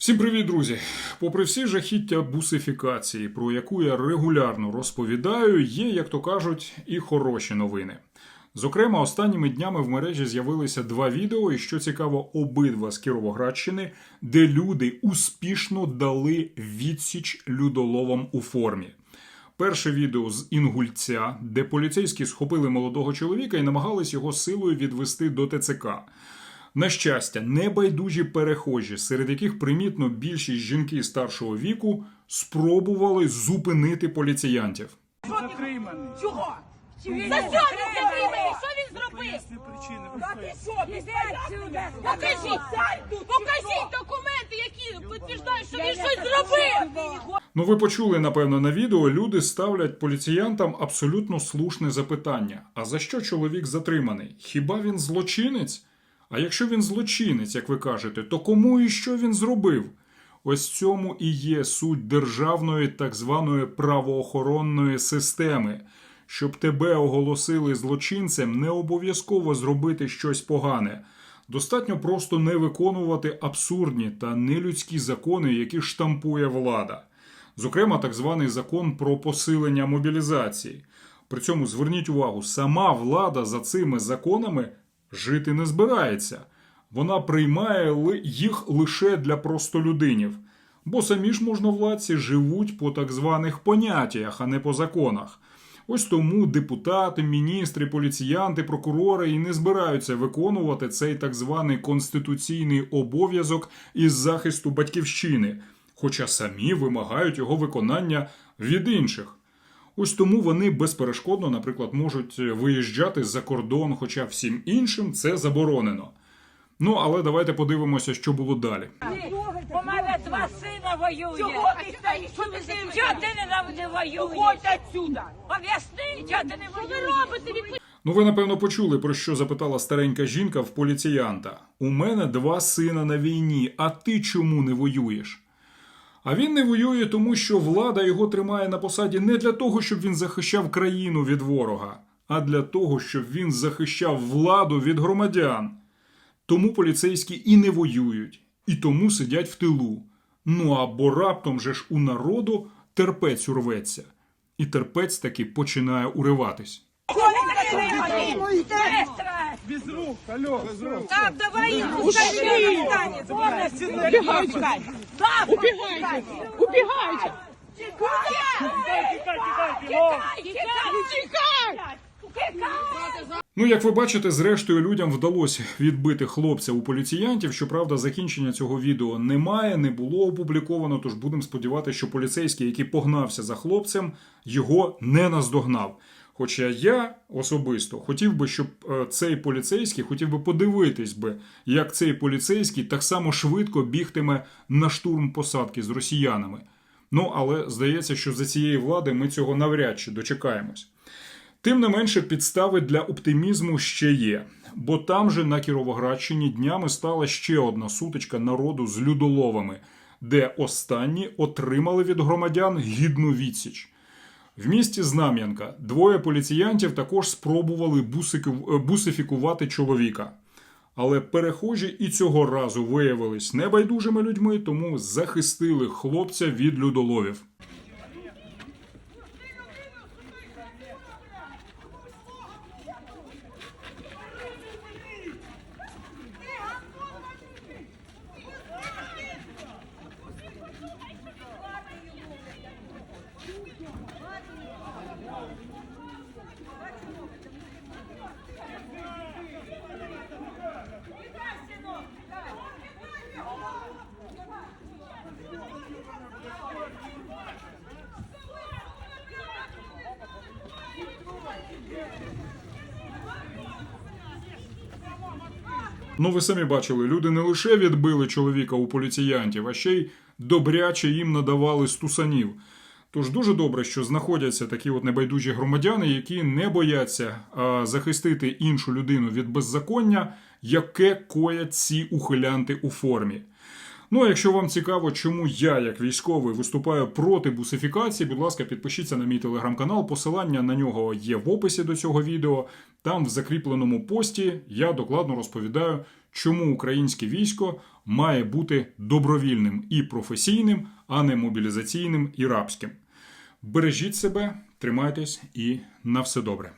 Всім привіт, друзі! Попри всі жахіття бусифікації, про яку я регулярно розповідаю, є, як то кажуть, і хороші новини. Зокрема, останніми днями в мережі з'явилися два відео, і що цікаво, обидва з Кіровоградщини, де люди успішно дали відсіч людоловам у формі. Перше відео з Інгульця, де поліцейські схопили молодого чоловіка і намагались його силою відвести до ТЦК. На щастя, небайдужі перехожі, серед яких примітно більшість жінки старшого віку, спробували зупинити поліціянтів. Затриманий. Чого? За що він затриманий. Що він зробив? Та ти що, піздець? Покажіть, покажіть документи, які підтверждають, що він щось зробив. Ну, ви почули, напевно, на відео, люди ставлять поліціянтам абсолютно слушне запитання: а за що чоловік затриманий? Хіба він злочинець? А якщо він злочинець, як ви кажете, то кому і що він зробив? Ось цьому і є суть державної так званої правоохоронної системи. Щоб тебе оголосили злочинцем, не обов'язково зробити щось погане. Достатньо просто не виконувати абсурдні та нелюдські закони, які штампує влада. Зокрема, так званий закон про посилення мобілізації. При цьому зверніть увагу, сама влада за цими законами жити не збирається. Вона приймає їх лише для простолюдинів. Бо самі ж можновладці живуть по так званих поняттях, а не по законах. Ось тому депутати, міністри, поліціянти, прокурори і не збираються виконувати цей так званий конституційний обов'язок із захисту батьківщини, хоча самі вимагають його виконання від інших. Ось тому вони безперешкодно, наприклад, можуть виїжджати за кордон, хоча всім іншим це заборонено. Ну, але давайте подивимося, що було далі. У мене два сина воює. Чого ти стоїш? Чого ти не, не воюєш? Уходь отсюда. Об'ясни, чого ти не Що ви робите? Ну, ви напевно почули, про що запитала старенька жінка в поліціянта. У мене два сина на війні, а ти чому не воюєш? А він не воює, тому що влада його тримає на посаді не для того, щоб він захищав країну від ворога, а для того, щоб він захищав владу від громадян. Тому поліцейські і не воюють, і тому сидять в тилу. Ну або раптом же ж у народу терпець урветься, і терпець таки починає уриватись. Без рук, алло, без рук. Так, давай убігайте, убігайте. Ну, як ви бачите, зрештою людям вдалося відбити хлопця у поліціянтів. Щоправда, закінчення цього відео немає, не було опубліковано. Тож будемо сподіватися, що поліцейський, який погнався за хлопцем, його не наздогнав. Хоча я особисто хотів би, щоб е, цей поліцейський хотів би подивитись би, як цей поліцейський так само швидко бігтиме на штурм посадки з росіянами. Ну але здається, що за цієї влади ми цього навряд чи дочекаємось. Тим не менше, підстави для оптимізму ще є, бо там же на Кіровоградщині днями стала ще одна сутичка народу з людоловами, де останні отримали від громадян гідну відсіч. В місті Знам'янка двоє поліціянтів також спробували е, бусифікувати чоловіка. Але перехожі і цього разу виявились небайдужими людьми, тому захистили хлопця від людоловів. Ну, ви самі бачили, люди не лише відбили чоловіка у поліціянтів, а ще й добряче їм надавали стусанів. Тож дуже добре, що знаходяться такі от небайдужі громадяни, які не бояться а, захистити іншу людину від беззаконня, яке коять ці ухилянти у формі. Ну а якщо вам цікаво, чому я, як військовий, виступаю проти бусифікації, будь ласка, підпишіться на мій телеграм-канал. Посилання на нього є в описі до цього відео. Там в закріпленому пості я докладно розповідаю, чому українське військо має бути добровільним і професійним, а не мобілізаційним і рабським. Бережіть себе, тримайтесь і на все добре.